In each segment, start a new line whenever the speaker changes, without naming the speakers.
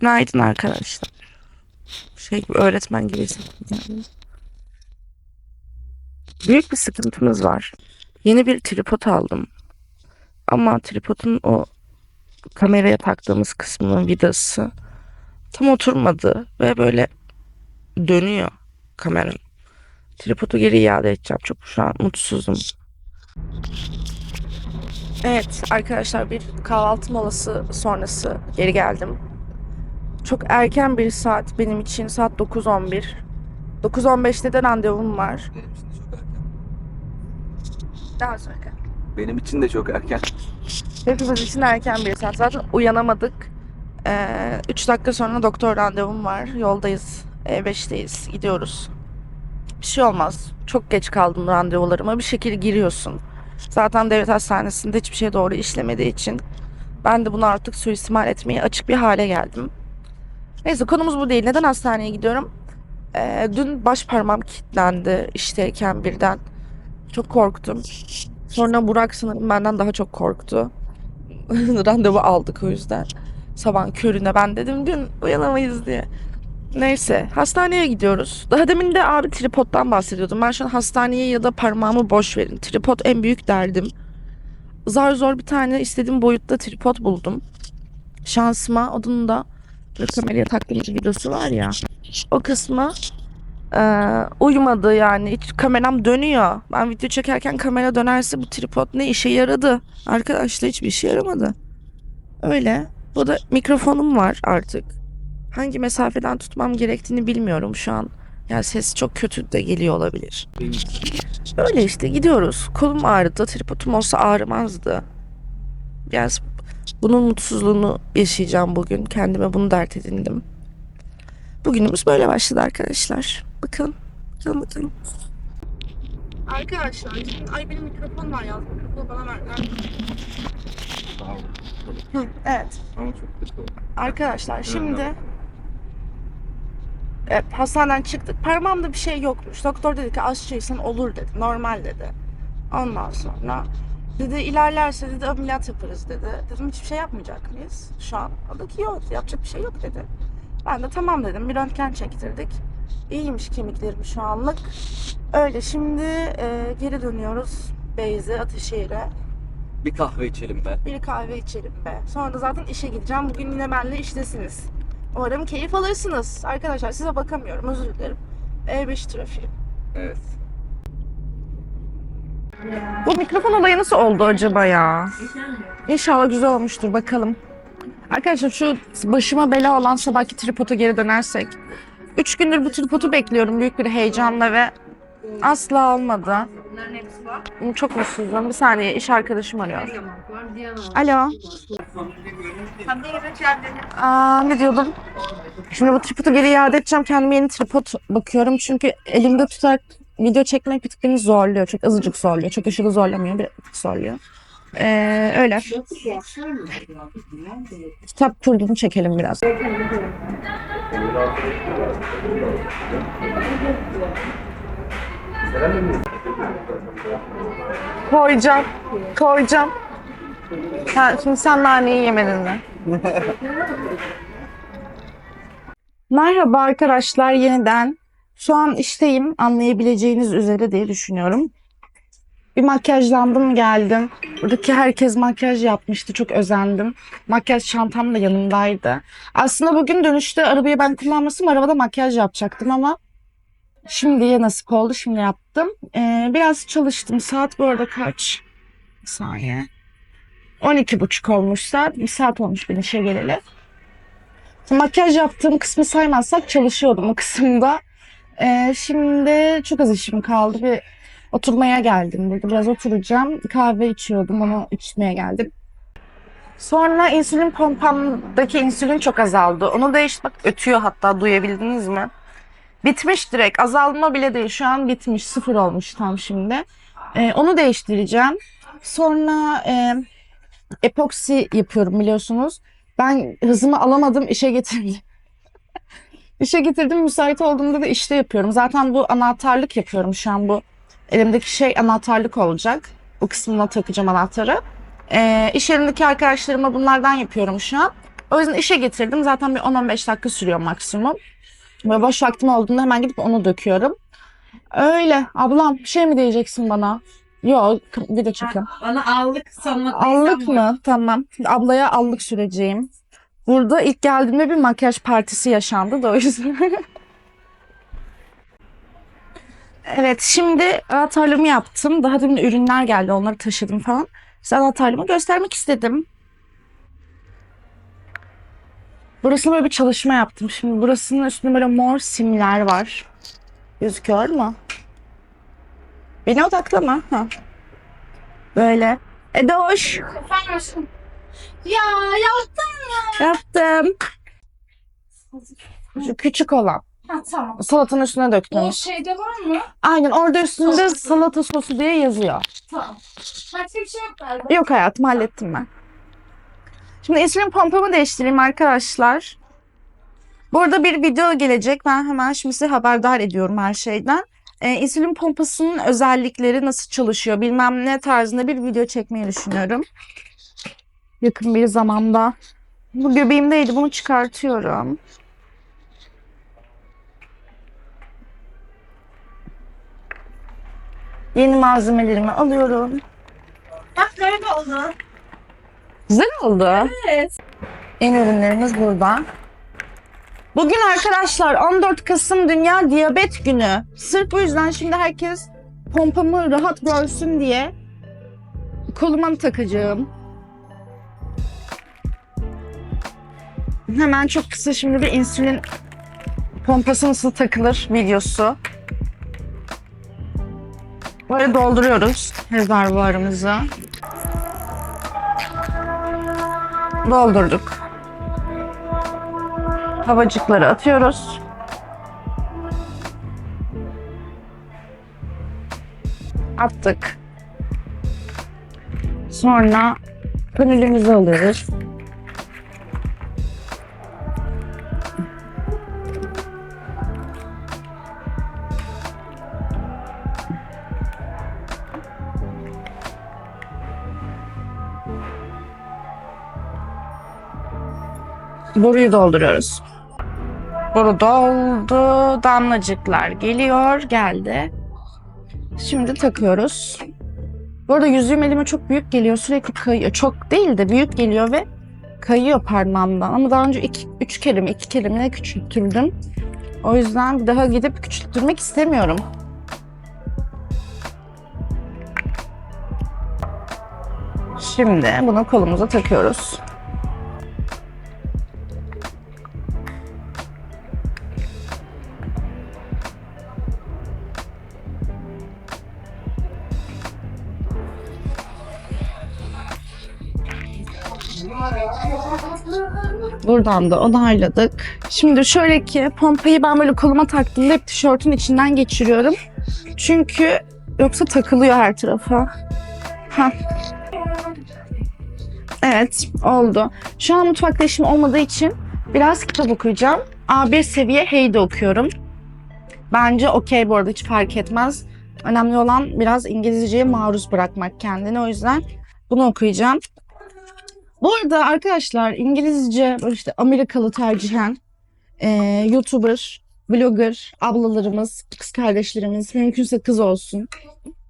Günaydın arkadaşlar. Şey gibi öğretmen gibi. Büyük bir sıkıntımız var. Yeni bir tripod aldım. Ama tripodun o kameraya taktığımız kısmının vidası tam oturmadı ve böyle dönüyor kamera. Tripodu geri iade edeceğim. Çok şu an mutsuzum. Evet arkadaşlar bir kahvaltı molası sonrası geri geldim. Çok erken bir saat benim için saat 9.11. 9.15'te de randevum var.
Benim için de çok erken.
Daha sonra.
Benim için de çok erken.
Hepimiz için erken bir saat. Zaten uyanamadık. 3 dakika sonra doktor randevum var. Yoldayız. E5'teyiz. Gidiyoruz. Bir şey olmaz. Çok geç kaldım randevularıma. Bir şekilde giriyorsun. Zaten devlet hastanesinde hiçbir şey doğru işlemediği için ben de bunu artık suistimal etmeye açık bir hale geldim. Neyse konumuz bu değil. Neden hastaneye gidiyorum? Ee, dün baş parmağım kilitlendi işteyken birden. Çok korktum. Sonra Burak sanırım benden daha çok korktu. Randevu aldık o yüzden. Sabah körüne ben dedim dün uyanamayız diye. Neyse hastaneye gidiyoruz. Daha demin de abi tripoddan bahsediyordum. Ben şu an hastaneye ya da parmağımı boş verin. Tripod en büyük derdim. Zar zor bir tane istediğim boyutta tripod buldum. Şansıma onun da kameraya taktığımız videosu var ya. O kısmı eee, uymadı yani. Hiç kameram dönüyor. Ben video çekerken kamera dönerse bu tripod ne işe yaradı? Arkadaşlar hiçbir işe yaramadı. Öyle. Bu da mikrofonum var artık. Hangi mesafeden tutmam gerektiğini bilmiyorum şu an. Yani ses çok kötü de geliyor olabilir. Öyle işte gidiyoruz. Kolum ağrıdı. Tripodum olsa ağrımazdı. Biraz bunun mutsuzluğunu yaşayacağım bugün. Kendime bunu dert edindim. Bugünümüz böyle başladı arkadaşlar. Bakın. Bakın bakın. Arkadaşlar, ay benim mikrofon var ya. Mikrofonu bana verdiler. Hı, evet.
Ama çok kötü oldu.
Arkadaşlar şimdi evet, hastaneden çıktık. Parmağımda bir şey yokmuş. Doktor dedi ki aşçıysan olur dedi. Normal dedi. Ondan sonra dedi ilerlerse dedi ameliyat yaparız dedi. Dedim hiçbir şey yapmayacak mıyız şu an? O da ki yok yapacak bir şey yok dedi. Ben de tamam dedim. Bir röntgen çektirdik. İyiymiş kemiklerim şu anlık. Öyle şimdi e, geri dönüyoruz Beyze, Ataşehir'e.
Bir kahve içelim be.
Bir kahve içelim be. Sonra da zaten işe gideceğim. Bugün yine benimle iştesiniz. Umarım keyif alırsınız. Arkadaşlar size bakamıyorum. Özür dilerim. E5 trafiği.
Evet.
Bu mikrofon olayı nasıl oldu acaba ya? İnşallah güzel olmuştur. Bakalım. Arkadaşlar şu başıma bela olan sabahki tripoda geri dönersek. Üç gündür bu tripodu bekliyorum büyük bir heyecanla ve asla olmadı. Çok mutsuzum. Bir saniye iş arkadaşım arıyor. Alo. Aa, ne diyordum? Şimdi bu tripodu geri iade edeceğim. Kendime yeni tripod bakıyorum. Çünkü elimde tutarak video çekmek bir tık beni zorluyor. Çok azıcık zorluyor. Çok aşırı zorlamıyor. Bir tık zorluyor. Ee, öyle. Kitap kurduğunu çekelim biraz. Koyacağım. Koyacağım. Ha, şimdi sen naneyi yemedin mi? Merhaba arkadaşlar yeniden. Şu an işteyim anlayabileceğiniz üzere diye düşünüyorum. Bir makyajlandım geldim. Buradaki herkes makyaj yapmıştı. Çok özendim. Makyaj çantam da yanımdaydı. Aslında bugün dönüşte arabayı ben kullanmasam arabada makyaj yapacaktım ama şimdiye nasip oldu. Şimdi yaptım. Ee, biraz çalıştım. Saat bu arada kaç? Bir saniye. 12 buçuk olmuş saat. Bir saat olmuş ben işe geleli. Makyaj yaptığım kısmı saymazsak çalışıyordum o kısımda. Ee, şimdi çok az işim kaldı. Bir oturmaya geldim burada. Biraz oturacağım. Kahve içiyordum. Onu içmeye geldim. Sonra insülin pompamdaki insülin çok azaldı. Onu değişti. Bak ötüyor hatta duyabildiniz mi? Bitmiş direkt. Azalma bile değil. Şu an bitmiş. Sıfır olmuş tam şimdi. Ee, onu değiştireceğim. Sonra e, epoksi yapıyorum biliyorsunuz. Ben hızımı alamadım işe getirdim. işe getirdim müsait olduğumda da işte yapıyorum. Zaten bu anahtarlık yapıyorum şu an bu. Elimdeki şey anahtarlık olacak. Bu kısmına takacağım anahtarı. Ee, iş yerindeki arkadaşlarıma bunlardan yapıyorum şu an. O yüzden işe getirdim. Zaten bir 10-15 dakika sürüyor maksimum. Böyle boş vaktim olduğunda hemen gidip onu döküyorum. Öyle. Ablam bir şey mi diyeceksin bana? Yok video çekiyorum.
Bana allık sanmak
Allık mı? Tamam. Ablaya allık süreceğim. Burada ilk geldiğimde bir makyaj partisi yaşandı da o yüzden. evet şimdi anahtarlığımı yaptım. Daha demin ürünler geldi onları taşıdım falan. Size anahtarlığımı göstermek istedim. Burasına böyle bir çalışma yaptım. Şimdi burasının üstünde böyle mor simler var. Gözüküyor mu? Beni odaklama. Ha. Böyle. Edoş.
Efendim. Ya yaptın mı?
Yaptım. Şu küçük olan.
Ha tamam.
Salatanın üstüne döktüm.
O şeyde var mı?
Aynen orada üstünde salata sosu diye yazıyor.
Tamam. Başka bir şey yok galiba.
Yok hayatım hallettim ben. Şimdi insülin pompamı değiştireyim arkadaşlar. Burada bir video gelecek. Ben hemen şimdi size haberdar ediyorum her şeyden. Ee, insülin pompasının özellikleri nasıl çalışıyor bilmem ne tarzında bir video çekmeyi düşünüyorum. Yakın bir zamanda. Bu göbeğimdeydi bunu çıkartıyorum. Yeni malzemelerimi alıyorum.
Bak böyle oldu.
Güzel oldu.
Evet.
Yeni ürünlerimiz burada. Bugün arkadaşlar 14 Kasım Dünya Diyabet Günü. Sırf bu yüzden şimdi herkes pompamı rahat görsün diye koluma takacağım. Hemen çok kısa şimdi bir insülin pompası nasıl takılır videosu. Böyle dolduruyoruz rezervuarımızı. Doldurduk. Havacıkları atıyoruz. Attık. Sonra kanülümüzü alıyoruz. Boruyu dolduruyoruz. Boru doldu. Damlacıklar geliyor. Geldi. Şimdi takıyoruz. Bu arada yüzüğüm elime çok büyük geliyor. Sürekli kayıyor. Çok değil de büyük geliyor ve kayıyor parmağımdan. Ama daha önce iki, üç kere mi iki kere mi ne. O yüzden daha gidip küçülttürmek istemiyorum. Şimdi bunu kolumuza takıyoruz. Buradan da onayladık. Şimdi şöyle ki pompayı ben böyle koluma taktığımda hep tişörtün içinden geçiriyorum. Çünkü yoksa takılıyor her tarafa. Ha. Evet oldu. Şu an mutfakta işim olmadığı için biraz kitap okuyacağım. A1 seviye Heyde okuyorum. Bence okey bu arada hiç fark etmez. Önemli olan biraz İngilizceye maruz bırakmak kendini. O yüzden bunu okuyacağım. Bu arada arkadaşlar İngilizce işte Amerikalı tercihen e, YouTuber, vlogger ablalarımız, kız kardeşlerimiz mümkünse kız olsun.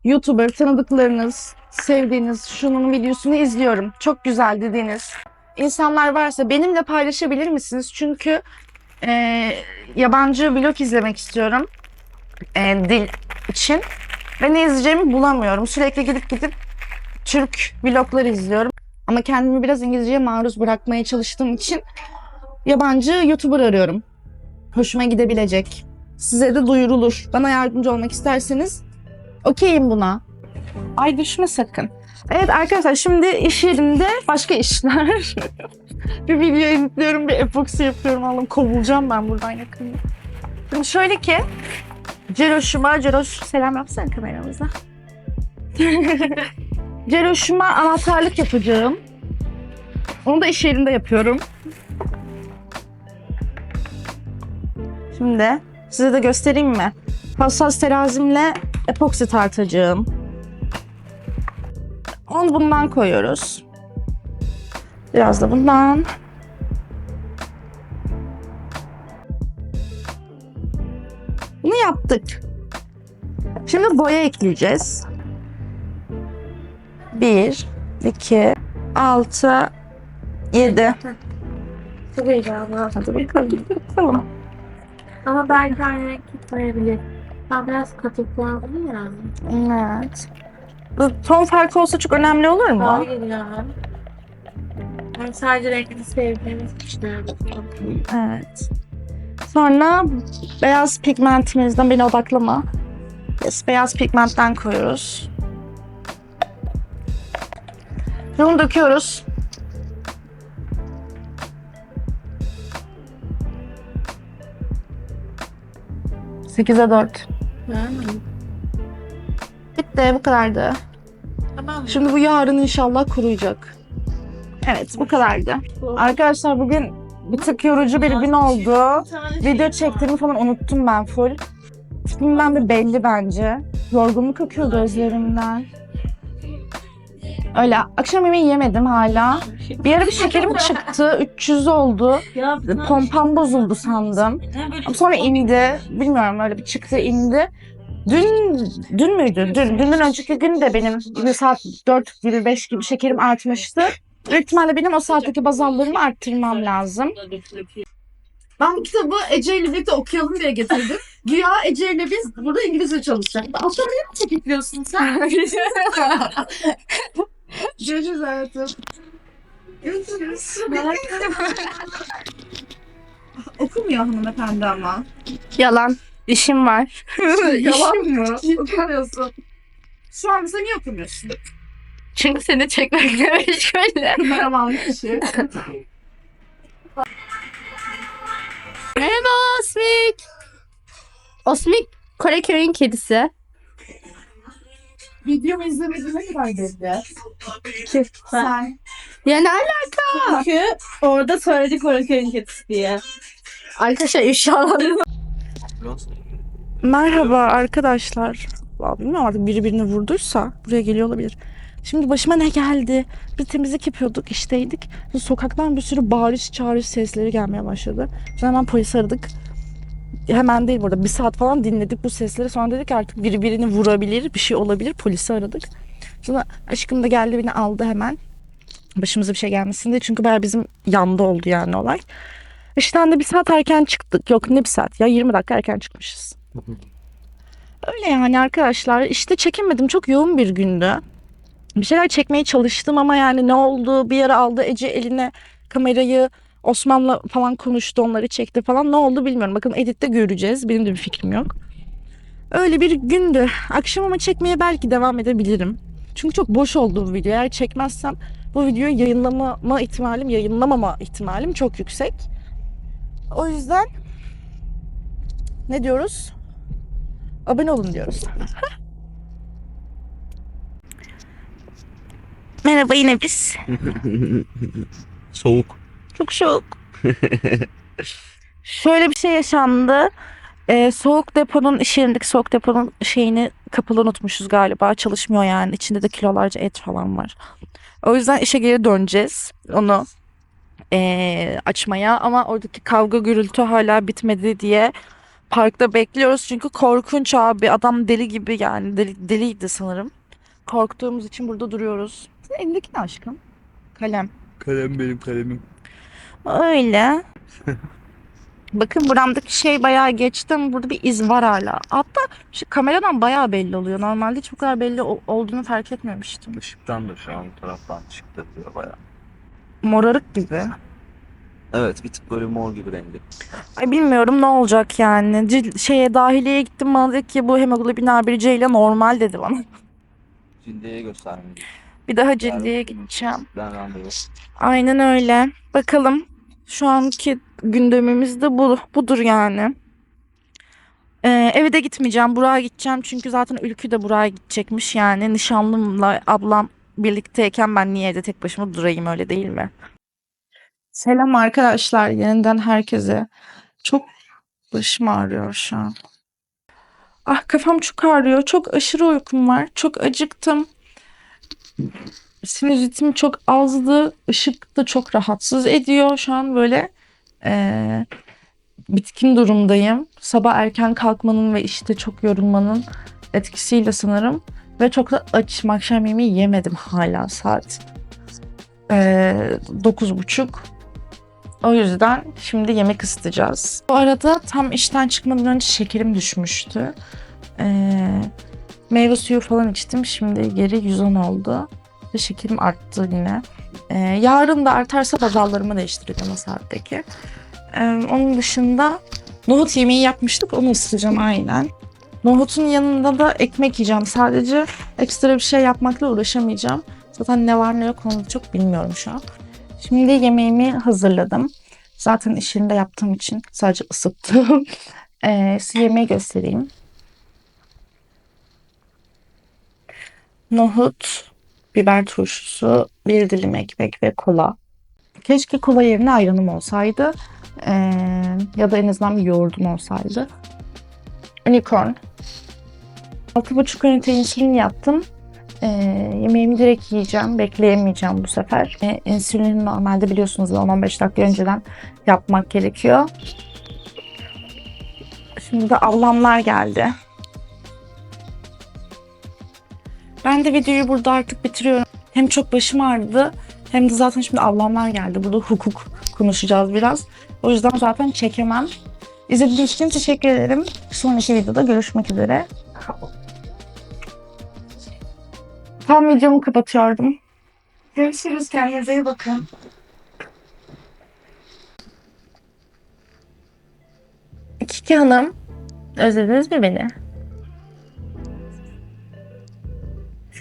YouTuber tanıdıklarınız, sevdiğiniz şunun videosunu izliyorum. Çok güzel dediğiniz insanlar varsa benimle paylaşabilir misiniz? Çünkü e, yabancı vlog izlemek istiyorum e, dil için ve ne izleyeceğimi bulamıyorum. Sürekli gidip gidip Türk vlogları izliyorum. Ama kendimi biraz İngilizceye maruz bırakmaya çalıştığım için yabancı YouTuber arıyorum. Hoşuma gidebilecek. Size de duyurulur. Bana yardımcı olmak isterseniz okeyim buna. Ay düşme sakın. Evet arkadaşlar şimdi iş yerinde başka işler. bir video editliyorum, bir epoksi yapıyorum. Allah'ım kovulacağım ben buradan yakında. Şimdi şöyle ki Ceroş'uma, Ceroş selam yapsana kameramıza. Celoşuma anahtarlık yapacağım. Onu da iş yerinde yapıyorum. Şimdi size de göstereyim mi? Hassas terazimle epoksi tartacağım. Onu bundan koyuyoruz. Biraz da bundan. Bunu yaptık. Şimdi boya ekleyeceğiz. 1, 2, 6, 7.
Çok heyecanlı.
Hadi bakalım. bakalım.
Ama belki aynı renk tutmayabilir. Ben biraz katıklandım ya.
Evet. Bu ton farkı olsa çok önemli olur mu?
Hayır ya. Ben sadece renkli sevdiğimiz düşünüyorum.
Evet. Sonra beyaz pigmentimizden beni odaklama. Yes, beyaz pigmentten koyuyoruz. Bunu döküyoruz. Sekize dört. Bitti bu kadardı.
Tamam.
Şimdi bu yarın inşallah kuruyacak. Evet bu kadardı. Arkadaşlar bugün bir tık yorucu bir gün oldu. Video çektiğimi falan unuttum ben full. Tipimden de belli bence. Yorgunluk akıyor gözlerimden. Öyle akşam yemeği yemedim hala. Bir ara bir şekerim çıktı. 300 oldu.
Ya
Pompam bozuldu sandım. Ama sonra indi. Bilmiyorum öyle bir çıktı indi. Dün, dün müydü? Dün, dünden önceki gün de benim bir saat 4 gibi 5 gibi şekerim artmıştı. Büyük ihtimalle benim o saatteki baz allarımı arttırmam lazım.
Ben bu kitabı Ece ile birlikte okuyalım diye getirdim. Güya Ece ile biz burada İngilizce çalışacaktık. Alttan ne çekikliyorsun sen? Görüşürüz hayatım. Görüşürüz. Okumuyor hanımefendi ama.
Yalan. İşim var.
Yalan mı? Okumuyorsun. Şu an mesela niye okumuyorsun?
Çünkü seni çekmekle meşgule.
Kameramanlık işi.
Merhaba Osmik. Osmik Kore köyün kedisi.
Videomu izlemedi ne kadar belli. Sen.
Ya ne alaka?
Çünkü orada söyledik köyün kedisi diye.
Arkadaşlar inşallah.
Merhaba arkadaşlar. Vallahi bilmiyorum artık biri birini vurduysa buraya geliyor olabilir. Şimdi başıma ne geldi? Bir temizlik yapıyorduk, işteydik. Sokaktan bir sürü bağırış çağırış sesleri gelmeye başladı. Sonra hemen polis aradık. Hemen değil burada bir saat falan dinledik bu sesleri. Sonra dedik artık biri birini vurabilir, bir şey olabilir. Polisi aradık. Sonra aşkım da geldi beni aldı hemen. Başımıza bir şey gelmesin diye. Çünkü bayağı bizim yanda oldu yani olay. İşten de bir saat erken çıktık. Yok ne bir saat ya 20 dakika erken çıkmışız. Öyle yani arkadaşlar. İşte çekemedim. Çok yoğun bir gündü. Bir şeyler çekmeye çalıştım ama yani ne oldu? Bir yere aldı Ece eline kamerayı. Osman'la falan konuştu. Onları çekti falan. Ne oldu bilmiyorum. Bakın editte göreceğiz. Benim de bir fikrim yok. Öyle bir gündü. Akşam ama çekmeye belki devam edebilirim. Çünkü çok boş oldu bu video. Eğer çekmezsem bu videoyu yayınlamama ihtimalim, yayınlamama ihtimalim çok yüksek. O yüzden ne diyoruz? Abone olun diyoruz. Merhaba yine biz.
Soğuk.
Çok soğuk. Şöyle bir şey yaşandı. Ee, soğuk deponun iş yerindeki soğuk deponun şeyini kapalı unutmuşuz galiba. Çalışmıyor yani. İçinde de kilolarca et falan var. O yüzden işe geri döneceğiz. Onu ee, açmaya ama oradaki kavga gürültü hala bitmedi diye parkta bekliyoruz. Çünkü korkunç abi. Adam deli gibi yani. Deli, deliydi sanırım. Korktuğumuz için burada duruyoruz. Senin elindeki ne aşkım? Kalem.
Kalem benim kalemim.
Öyle. Bakın buramdaki şey bayağı geçti ama burada bir iz var hala. Hatta şu kameradan bayağı belli oluyor. Normalde bu kadar belli ol- olduğunu fark etmemiştim.
Işıktan da şu an bu taraftan çıktı diyor baya.
Morarık gibi.
Evet bir tık böyle mor gibi rengi.
Ay bilmiyorum ne olacak yani. Cil- şeye dahiliyeye gittim bana dedi ki bu hemoglobin A1C ile normal dedi bana.
Cildeye göstermedi.
Bir daha cildiye gideceğim.
Ben randevu.
Aynen öyle. Bakalım. Şu anki gündemimiz de bu, budur yani. Ee, eve de gitmeyeceğim. Burak'a gideceğim. Çünkü zaten Ülkü de Burak'a gidecekmiş yani. Nişanlımla ablam birlikteyken ben niye evde tek başıma durayım öyle değil mi? Selam arkadaşlar. Yeniden herkese. Çok başım ağrıyor şu an. Ah kafam çok ağrıyor. Çok aşırı uykum var. Çok acıktım. Sinüzitim çok azdı. Işık da çok rahatsız ediyor. Şu an böyle eee, bitkin durumdayım. Sabah erken kalkmanın ve işte çok yorulmanın etkisiyle sanırım. Ve çok da açım. Akşam yemeği yemedim hala saat. Ee, 9.30. O yüzden şimdi yemek ısıtacağız. Bu arada tam işten çıkmadan önce şekerim düşmüştü. Ee, meyve suyu falan içtim. Şimdi geri 110 oldu. Ve şekerim arttı yine. Ee, yarın da artarsa bazallarımı değiştireceğim o saatteki. Ee, onun dışında nohut yemeği yapmıştık. Onu ısıtacağım aynen. Nohutun yanında da ekmek yiyeceğim. Sadece ekstra bir şey yapmakla uğraşamayacağım. Zaten ne var ne yok onu çok bilmiyorum şu an. Şimdi yemeğimi hazırladım. Zaten iş yerinde yaptığım için sadece ısıttım. Ee, size yemeği göstereyim. Nohut, biber turşusu, bir dilim ekmek ve kola. Keşke kola yerine ayranım olsaydı. Ee, ya da en azından bir yoğurdum olsaydı. Unicorn. 6,5 ünite insülin yaptım. Ee, yemeğimi direkt yiyeceğim. Bekleyemeyeceğim bu sefer. Ee, insülini normalde biliyorsunuz 10-15 dakika önceden yapmak gerekiyor. Şimdi de ablamlar geldi. Ben de videoyu burada artık bitiriyorum. Hem çok başım ağrıdı hem de zaten şimdi ablamlar geldi. Burada hukuk konuşacağız biraz. O yüzden zaten çekemem. İzlediğiniz için teşekkür ederim. Sonraki videoda görüşmek üzere. Tam videomu kapatıyordum. Görüşürüz. Kendinize iyi bakın. Kiki Hanım. Özlediniz mi beni?